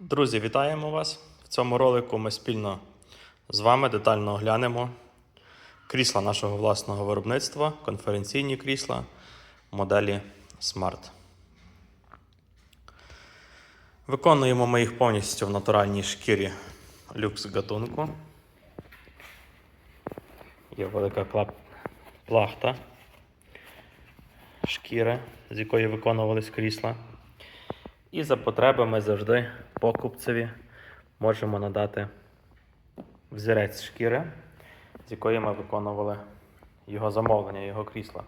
Друзі, вітаємо вас! В цьому ролику ми спільно з вами детально оглянемо крісла нашого власного виробництва, конференційні крісла моделі Smart. Виконуємо ми їх повністю в натуральній шкірі люкс гатунку. Є велика плахта шкіри, з якої виконувались крісла. І за потреби ми завжди покупцеві можемо надати взірець шкіри, з якої ми виконували його замовлення, його крісла.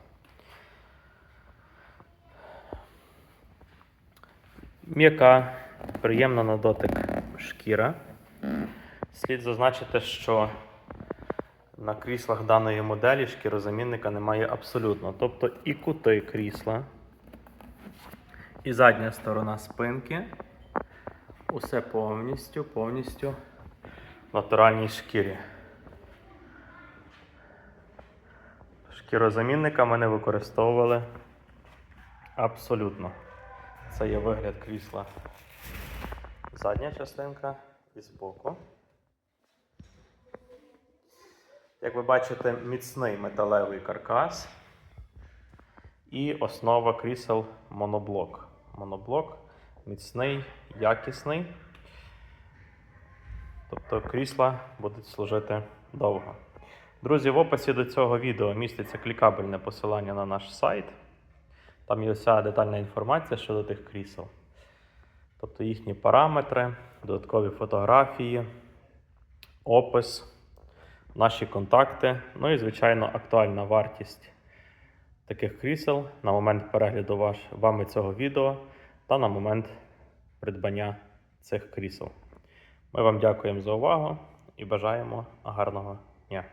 М'яка, приємна на дотик шкіра. Слід зазначити, що на кріслах даної моделі шкірозамінника немає абсолютно. Тобто і кути крісла, і задня сторона спинки. Усе повністю, повністю в натуральній шкірі. Шкірозамінника ми не використовували абсолютно. Це є вигляд крісла. Задня частинка і збоку. Як ви бачите, міцний металевий каркас і основа крісел моноблок. Моноблок міцний, якісний. Тобто крісла будуть служити довго. Друзі, в описі до цього відео міститься клікабельне посилання на наш сайт. Там є вся детальна інформація щодо тих крісел. Тобто їхні параметри, додаткові фотографії, опис, наші контакти, ну і, звичайно, актуальна вартість таких крісел на момент перегляду ваш, вами цього відео та на момент придбання цих крісел. Ми вам дякуємо за увагу і бажаємо гарного дня.